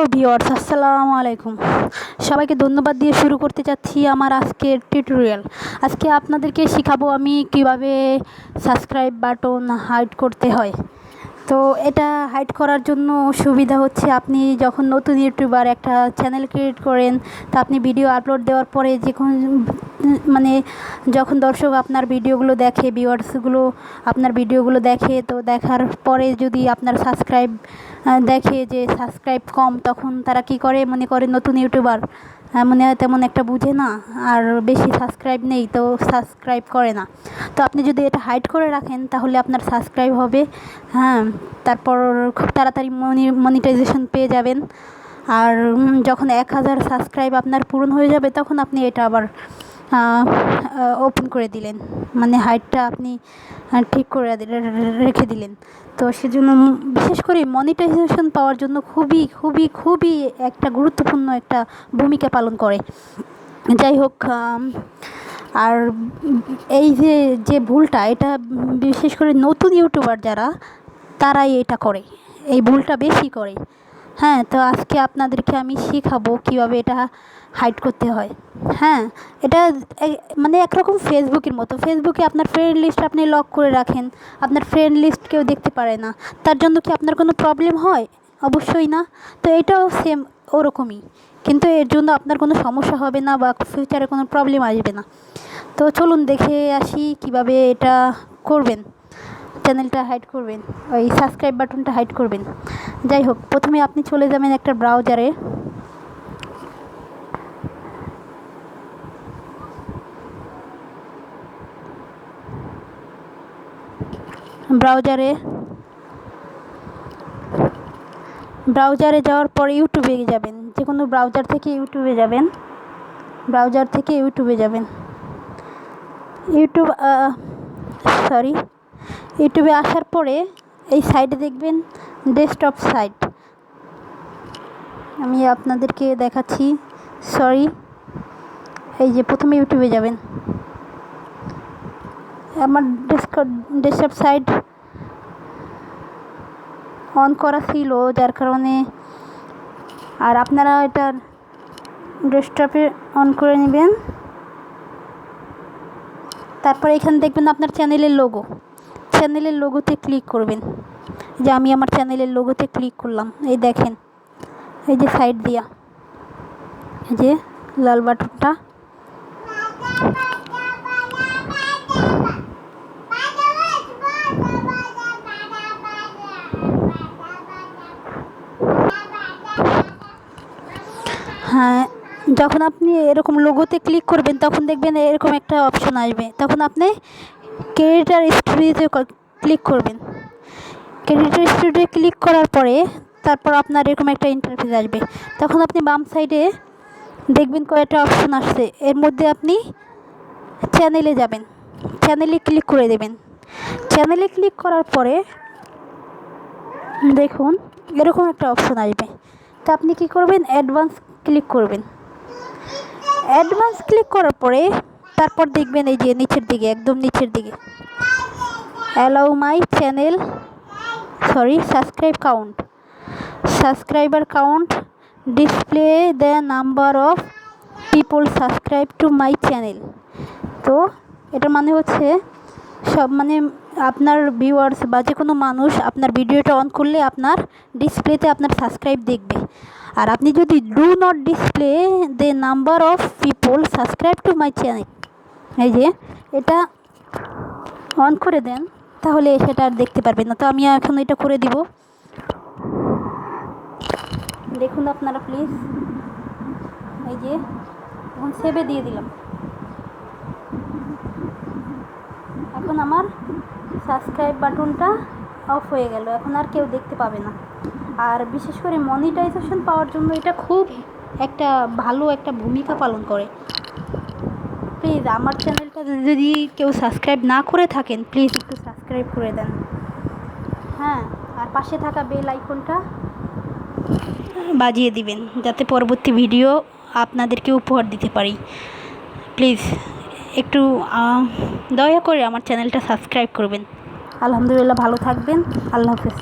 Hello আসসালামু আলাইকুম। সবাইকে ধন্যবাদ দিয়ে শুরু করতে চাচ্ছি আমার আজকের টিউটোরিয়াল। আজকে আপনাদেরকে শেখাবো আমি কীভাবে সাবস্ক্রাইব বাটন হাইড করতে হয়। তো এটা হাইড করার জন্য সুবিধা হচ্ছে আপনি যখন নতুন ইউটিউবার একটা চ্যানেল ক্রিয়েট করেন, তা আপনি ভিডিও আপলোড দেওয়ার পরে যে কোনো মানে যখন দর্শক আপনার ভিডিওগুলো দেখে ভিউয়ার্সগুলো আপনার ভিডিওগুলো দেখে, তো দেখার পরে যদি আপনার সাবস্ক্রাইব দেখে যে সাবস্ক্রাইব কম, তখন তারা কি করে? মনে করে নতুন ইউটিউবার মানে তেমন একটা বুঝে না আর বেশি সাবস্ক্রাইব নেই তো সাবস্ক্রাইব করে না। তো আপনি যদি এটা হাইড করে রাখেন তাহলে আপনার সাবস্ক্রাইব হবে। হ্যাঁ তারপর খুব তাড়াতাড়ি মনি মনিটাইজেশন পেয়ে যাবেন। আর যখন এক হাজার সাবস্ক্রাইব আপনার পূরণ হয়ে যাবে তখন আপনি এটা আবার ওপেন করে দিলেন। মানে হাইটটা আপনি ঠিক করে রেখে দিলেন। তো সেজন্য বিশেষ করে মনিটাইজেশন পাওয়ার জন্য খুবই খুবই খুবই একটা গুরুত্বপূর্ণ একটা ভূমিকা পালন করে। যাই হোক আর এই যে যে ভুলটা, এটা বিশেষ করে নতুন ইউটিউবার যারা, তারাই এটা করে। এই ভুলটা বেশি করে। হ্যাঁ তো আজকে আপনাদেরকে আমি শেখাবো কীভাবে এটা হাইড করতে হয়। হ্যাঁ এটা মানে একরকম ফেসবুকের মতো। ফেসবুকে আপনার ফ্রেন্ড লিস্ট আপনি লক করে রাখেন। আপনার ফ্রেন্ড লিস্ট কেউ দেখতে পারে না। তার জন্য কি আপনার কোনো প্রবলেম হয়? অবশ্যই না। তো এটাও সেম ওরকমই। কিন্তু এর জন্য আপনার কোনো সমস্যা হবে না বা ফিউচারে কোনো প্রবলেম আসবে না। তো চলুন দেখে আসি কীভাবে এটা করবেন। চ্যানেলটা হাইড করবেন, ওই সাবস্ক্রাইব বাটনটা হাইড করবেন। যাই হোক, প্রথমে আপনি চলে যাবেন একটা ব্রাউজারে ব্রাউজারে ব্রাউজারে যাওয়ার পর ইউটিউবে যাবেন যে কোনো ব্রাউজার থেকে ইউটিউবে যাবেন। ব্রাউজার থেকে ইউটিউবে যাবেন। ইউটিউব সরি ইউটিউবে আসার পরে এই সাইডে দেখবেন ডেস্কটপ সাইট আমি আপনাদেরকে দেখাচ্ছি সরি এই যে প্রথমে ইউটিউবে যাবেন। আমার ডেস্ক ডেস্কটপ সাইট অন করা ছিল, যার কারণে আর আপনারা এটা ডেস্কটপে অন করে নেবেন। তারপর এখানে দেখবেন আপনার চ্যানেলের লোগো চ্যানেলের লোগোতে ক্লিক করবেন। যে আমি আমার চ্যানেলের লোগোতে ক্লিক করলাম। এই দেখেন, এই যে সাইড দিয়া। এই যে লাল বাটনটা। হ্যাঁ যখন আপনি এরকম লোগোতে ক্লিক করবেন, তখন দেখবেন এরকম একটা অপশন আসবে। তখন আপনি ক্রেডিটার স্টুডিওতে ক্লিক করবেন। ক্রেডিটার স্টুডিও ক্লিক করার পরে তারপর আপনার এরকম একটা ইন্টারফেস আসবে। তখন আপনি বাম সাইডে দেখবেন কয়েকটা অপশন আসছে। এর মধ্যে আপনি চ্যানেলে যাবেন। চ্যানেলে ক্লিক করে দেবেন। চ্যানেলে ক্লিক করার পরে দেখুন, এরকম একটা অপশন আসবে। তো আপনি কী করবেন? অ্যাডভান্স ক্লিক করবেন। অ্যাডভান্স ক্লিক করার পরে তারপর দেখবেন এই যে নিচের দিকে, একদম নিচের দিকে। Allow my channel sorry subscribe count subscriber count display the number of people subscribe to my channel তো এটা মানে হচ্ছে সব মানে আপনার ভিউয়ার্স বা যে কোনো মানুষ আপনার ভিডিওটা অন করলে আপনার ডিসপ্লেতে আপনার সাবস্ক্রাইব দেখবে। আর আপনি যদি do not display the number of people subscribe to my channel এই যে, এটা অন করে দেন, তাহলে সেটা আর দেখতে পারবেন না। তো আমি এখন এটা করে দিব। দেখুন আপনারা প্লিজ এই যে, এখন সেভে দিয়ে দিলাম। এখন আমার সাবস্ক্রাইব বাটনটা অফ হয়ে গেল। এখন আর কেউ দেখতে পাবে না। আর বিশেষ করে মনিটাইজেশন পাওয়ার জন্য এটা খুব একটা ভালো একটা ভূমিকা পালন করে। প্লিজ আমার চ্যানেলটা যদি কেউ সাবস্ক্রাইব না করে থাকেন, প্লিজ একটু সাবস্ক্রাইব করে দেন। হ্যাঁ আর পাশে থাকা বেল আইকনটা বাজিয়ে দিবেন, যাতে পরবর্তী ভিডিও আপনাদেরকে উপহার দিতে পারি। প্লিজ, একটু দয়া করে আমার চ্যানেলটা সাবস্ক্রাইব করবেন। আলহামদুলিল্লাহ, ভালো থাকবেন। আল্লাহ হাফেজ।